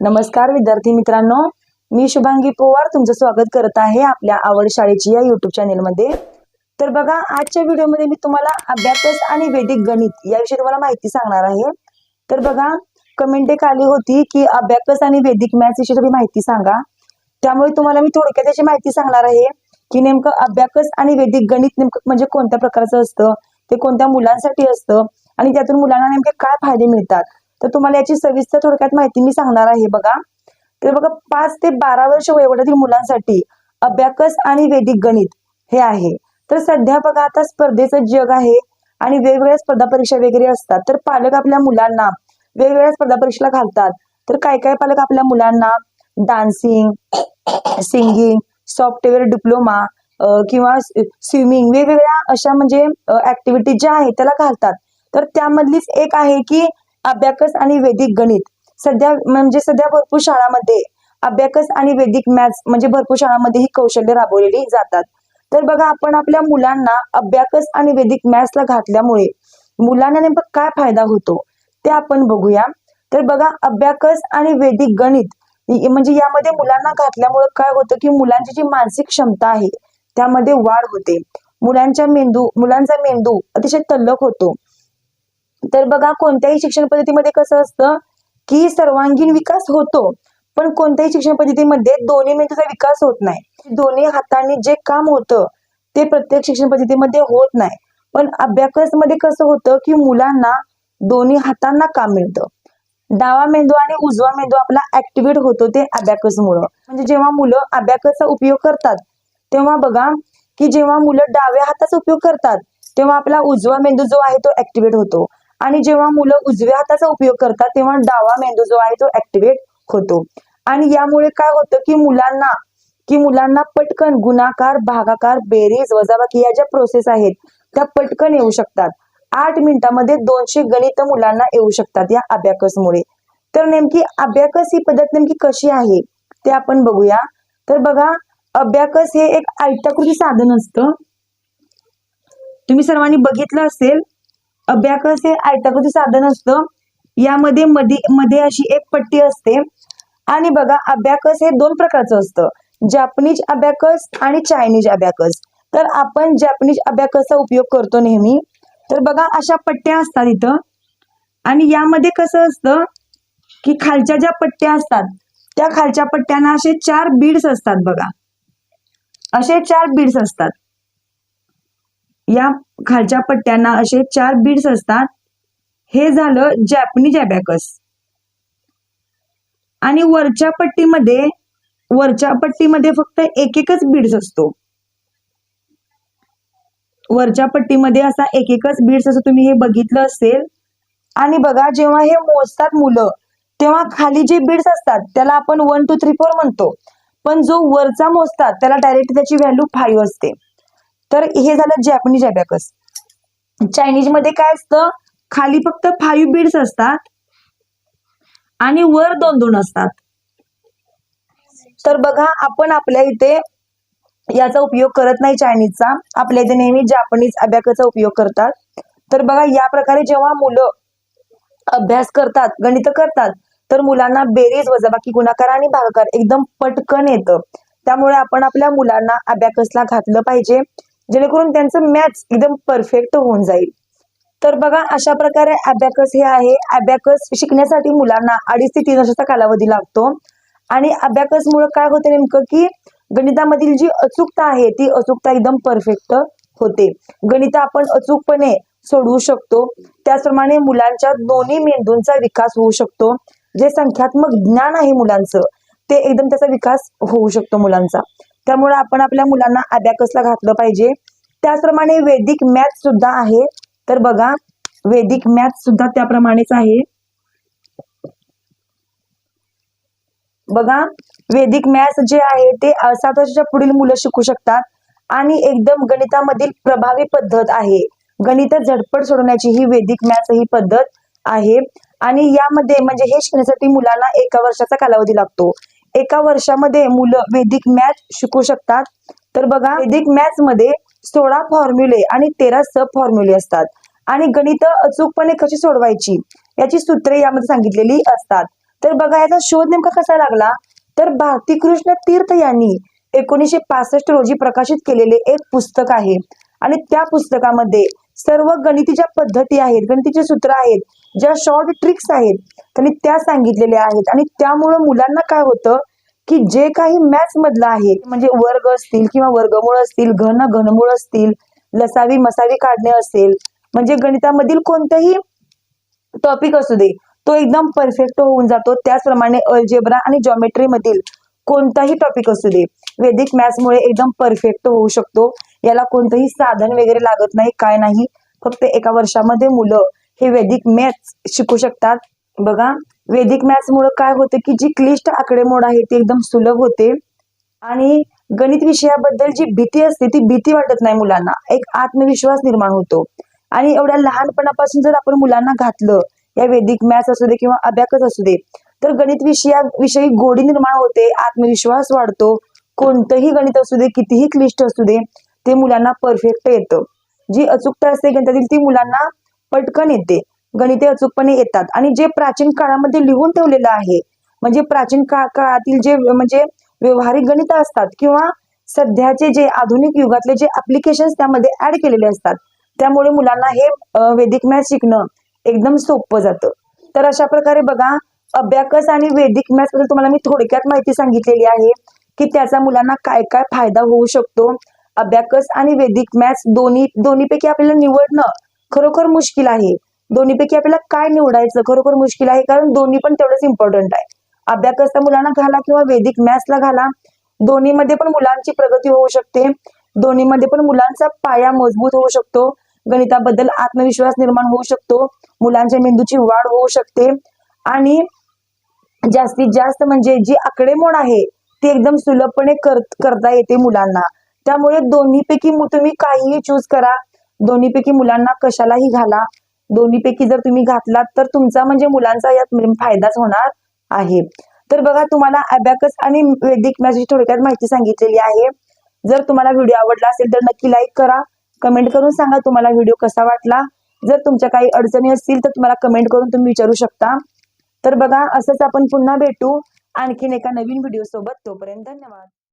नमस्कार विद्यार्थी मित्रांनो. मी शुभांगी पोवार तुमचं स्वागत करत आहे आपल्या आवड शाळेची या युट्यूब चॅनेलमध्ये तर बघा आजच्या व्हिडिओमध्ये मी तुम्हाला अभ्यास आणि वैदिक गणित याविषयी तुम्हाला माहिती सांगणार आहे. तर बघा कमेंट एक आली होती की अभ्यास आणि वैदिक मॅथ्स विषयी थोडी माहिती सांगा. त्यामुळे तुम्हाला मी थोडक्यात त्याची माहिती सांगणार आहे की नेमकं अभ्यास आणि वैदिक गणित नेमकं म्हणजे कोणत्या प्रकारचं असतं ते कोणत्या मुलांसाठी असतं आणि त्यातून मुलांना नेमके काय फायदे मिळतात. तर तुम्हाला याची सविस्तर थोडक्यात माहिती मी सांगणार आहे बघा. तर बघा पाच ते बारा वर्ष वयोगटातील मुलांसाठी अभ्याकस आणि वैदिक गणित हे आहे. तर सध्या बघा आता स्पर्धेचं जग आहे आणि वेगवेगळ्या स्पर्धा परीक्षा वगैरे असतात. तर पालक आपल्या मुलांना वेगवेगळ्या स्पर्धा परीक्षेला घालतात. तर काय काय पालक आपल्या मुलांना? डान्सिंग सिंगिंग सॉफ्टवेअर डिप्लोमा किंवा स्विमिंग वेगवेगळ्या अशा म्हणजे ऍक्टिव्हिटी ज्या आहेत त्याला घालतात. तर त्यामधलीच एक आहे की अभ्याकस आणि वैदिक गणित. सध्या म्हणजे सध्या भरपूर शाळामध्ये अभ्याकस आणि वैदिक मॅथ्स म्हणजे भरपूर शाळांमध्ये ही कौशल्य राबवलेली जातात. तर बघा आपण आपल्या मुलांना अभ्याकस आणि वैदिक मॅथ्सला घातल्यामुळे मुलांना नेमकं काय फायदा होतो ते आपण बघूया. तर बघा अभ्याकस आणि वैदिक गणित म्हणजे यामध्ये मुलांना घातल्यामुळे काय होतं की मुलांची जी मानसिक क्षमता आहे त्यामध्ये वाढ होते. मुलांच्या मेंदू मुलांचा मेंदू अतिशय तल्लख होतो. तर बघा कोणत्याही शिक्षण पद्धतीमध्ये कसं असतं की सर्वांगीण विकास होतो पण कोणत्याही शिक्षण पद्धतीमध्ये दोन्ही मेंदूचा विकास होत नाही. दोन्ही हातांनी जे काम होतं ते प्रत्येक शिक्षण पद्धतीमध्ये होत नाही. पण अभ्यासमध्ये कसं होतं की मुलांना दोन्ही हातांना काम मिळतं. डावा मेंदू आणि उजवा मेंदू आपला ऍक्टिव्हेट होतो ते अबॅकस मुळे म्हणजे जेव्हा मुलं अभ्याकसचा उपयोग करतात तेव्हा बघा की जेव्हा मुलं डाव्या हाताचा उपयोग करतात तेव्हा आपला उजवा मेंदू जो आहे तो ऍक्टिव्हेट होतो. आणि जेव्हा मुलं उजव्या हाताचा उपयोग करतात तेव्हा डावा मेंदू जो आहे तो ऍक्टिव्हेट होतो. आणि यामुळे काय होतं की मुलांना की मुलांना पटकन गुणाकार भागाकार बेरीज वजाबाकी या ज्या प्रोसेस आहेत त्या पटकन येऊ शकतात. आठ मिनिटामध्ये दोनशे गणित मुलांना येऊ शकतात या अभ्याकसमुळे. तर नेमकी अभ्याकस ही पद्धत नेमकी कशी आहे ते आपण बघूया. तर बघा अभ्याकस हे एक आयताकृती साधन असतं. तुम्ही सर्वांनी बघितलं असेल अभ्याकस हे आयताकृती साधन असतं. यामध्ये मध्ये मध्ये अशी एक पट्टी असते. आणि बघा अभ्याकस हे दोन प्रकारचं असतं. जॅपनीज अभ्याकस आणि चायनीज अभ्याकस. तर आपण जॅपनीज अभ्याकसचा उपयोग करतो नेहमी. तर बघा अशा पट्ट्या असतात इथं. आणि यामध्ये कसं असतं की खालच्या ज्या पट्ट्या असतात त्या खालच्या पट्ट्यांना असे चार बीड्स असतात बघा. असे चार बीड्स असतात. या खालच्या पट्ट्यांना असे चार बीड्स असतात. हे झालं जॅपनीज अबॅकस आणि वरच्या पट्टीमध्ये वरच्या पट्टीमध्ये फक्त एक एकच बीड्स असतो. वरच्या पट्टीमध्ये असा एक एकच बीड्स असं तुम्ही हे बघितलं असेल. आणि बघा जेव्हा हे मोजतात मुलं तेव्हा खाली जे बीड्स असतात त्याला आपण वन टू थ्री फोर म्हणतो. पण जो वरचा मोजतात त्याला डायरेक्ट त्याची व्हॅल्यू फाईव्ह असते. तर हे झालं जॅपनीज अबॅकस चायनीजमध्ये काय असतं? खाली फक्त फाईव्ह बीड्स असतात आणि वर दोन दोन असतात. तर बघा आपण आपल्या इथे याचा उपयोग करत नाही चायनीजचा आपल्या इथे नेहमी जापनीज अभ्याकाचा उपयोग करतात. तर बघा या प्रकारे जेव्हा मुलं अभ्यास करतात गणित करतात तर मुलांना बेरीज वजाबाकी गुणाकार आणि भागाकार एकदम पटकन येतं. त्यामुळे आपण आपल्या मुलांना अभ्याकसला घातलं पाहिजे. जेणेकरून त्यांचं मॅथ्स एकदम परफेक्ट होऊन जाईल. तर बघा अशा प्रकारे अभ्याकस हे आहे. अभ्याकस शिकण्यासाठी मुलांना अडीच ते तीन वर्षाचा कालावधी लागतो. आणि अबॅकस मुळे काय होते नेमकं की गणितामधील जी अचूकता आहे ती अचूकता एकदम परफेक्ट होते. गणित आपण अचूकपणे सोडवू शकतो. त्याचप्रमाणे मुलांच्या दोन्ही मेंदूंचा विकास होऊ शकतो. जे संख्यात्मक ज्ञान आहे मुलांचं ते एकदम त्याचा विकास होऊ शकतो मुलांचा. त्यामुळे आपण आपल्या मुलांना अभ्याकसला घातलं पाहिजे. त्याचप्रमाणे वैदिक मॅथ सुद्धा आहे. तर बघा वैदिक मॅथ सुद्धा त्याप्रमाणेच आहे. बघा वैदिक मॅथ्स जे आहे ते सात वर्षाच्या पुढील मुलं शिकू शकतात आणि एकदम गणितामधील प्रभावी पद्धत आहे. गणित झटपट सोडवण्याची ही वैदिक मॅथ्स ही पद्धत आहे. आणि यामध्ये म्हणजे हे शिकण्यासाठी मुलांना एका वर्षाचा कालावधी लागतो. एका वर्षामध्ये मुलं वैदिक मॅथ शिकू शकतात. तर बघा वेदिक मॅथ्समध्ये सोळा फॉर्म्युले आणि तेरा सब फॉर्म्युले असतात. आणि गणित अचूकपणे कशी सोडवायची? याची सूत्रे यामध्ये सांगितलेली असतात. तर बघा याचा शोध नेमका कसा लागला? तर भारती कृष्ण तीर्थ यांनी एकोणीसशे पासष्ट रोजी प्रकाशित केलेले एक पुस्तक आहे. आणि त्या पुस्तकामध्ये सर्व गणितीच्या पद्धती आहेत गणितीचे सूत्र आहेत. ज्या शॉर्ट ट्रिक्स आहेत त्यांनी त्या सांगितलेल्या आहेत. आणि त्यामुळं मुलांना काय होतं की जे काही मॅथ्स मधलं आहे म्हणजे वर्ग असतील किंवा वर्गमूळ असतील घन घनमूळ असतील लसावी मसावी काढणे असेल म्हणजे गणितामधील कोणतंही टॉपिक असू दे तो एकदम परफेक्ट होऊन जातो. त्याचप्रमाणे अल्जेब्रा आणि जॉमेट्री मधील कोणताही टॉपिक असू दे वैदिक मॅथ्समुळे एकदम परफेक्ट होऊ शकतो. याला कोणतंही साधन वगैरे लागत नाही काय नाही. फक्त एका वर्षामध्ये मुलं हे वैदिक मॅथ्स शिकू शकतात. बघा वैदिक मॅथ्स मुळे काय होतं की जी क्लिष्ट आकडेमोड आहे ती एकदम सुलभ होते. आणि गणित विषयाबद्दल जी भीती असते ती भीती वाटत नाही मुलांना. एक आत्मविश्वास निर्माण होतो. आणि एवढ्या लहानपणापासून जर आपण मुलांना घातलं या वैदिक मॅथ्स असू दे किंवा अभ्याकच असू दे तर गणित विषया विषयी गोडी निर्माण होते आत्मविश्वास वाढतो. कोणतंही गणित असू दे कितीही क्लिष्ट असू दे ते मुलांना परफेक्ट येतं. जी अचूकता असते गणितातील ती मुलांना पटकन येते. गणिते अचूकपणे येतात. आणि जे प्राचीन काळामध्ये लिहून ठेवलेलं आहे म्हणजे प्राचीन काळातील जे म्हणजे व्यवहारिक गणित असतात किंवा सध्याचे जे आधुनिक युगातले जे ऍप्लिकेशन्स त्यामध्ये ऍड केलेले असतात त्यामुळे मुलांना हे वेदिक वैदिक मॅथ्स शिकणं एकदम सोपं जातं. तर अशा प्रकारे बघा अभ्याकस आणि वैदिक मॅथ्सबद्दल तुम्हाला मी थोडक्यात माहिती सांगितलेली आहे की त्याचा मुलांना काय काय फायदा होऊ शकतो. अभ्याकस आणि वैदिक मॅथ्स दोन्ही दोन्हीपैकी आपल्याला निवडणं खरोखर मुश्किल आहे. दोन्हीपैकी आपल्याला काय निवडायचं खरोखर मुश्किल आहे? कारण दोन्ही पण तेवढंच इम्पॉर्टंट आहे. अभ्यास तर मुलांना घाला किंवा वैदिक मॅथ्सला घाला दोन्हीमध्ये पण मुलांची प्रगती होऊ शकते. दोन्हीमध्ये पण मुलांचा पाया मजबूत होऊ शकतो. गणिताबद्दल आत्मविश्वास निर्माण होऊ शकतो. मुलांच्या मेंदूची वाढ होऊ शकते. आणि जास्तीत जास्त म्हणजे जी आकडेमोड आहे ती एकदम सुलभपणे कर करता येते मुलांना. त्यामुळे दोन्हीपैकी तुम्ही काहीही चूज करा. दोन्हीपैकी मुलांना कशालाही घाला. दोन्हीपैकी जर तुम्ही घातलात तर तुमचा म्हणजे मुलांचा यात म्हणजे फायदाच होणार आहे. तर बघा तुम्हाला अबॅकस आणि वैदिक मॅसेज थोडक्यात माहिती सांगितलेली आहे. जर तुम्हाला व्हिडिओ आवडला असेल तर नक्की लाईक करा. कमेंट करून सांगा तुम्हाला व्हिडिओ कसा वाटला. जर तुमच्या काही अडचणी असतील तर तुम्हाला कमेंट करून तुम्ही विचारू शकता. तर बघा असंच आपण पुन्हा भेटू. आणखीन एका नवीन व्हिडिओ सोबत तोपर्यंत धन्यवाद.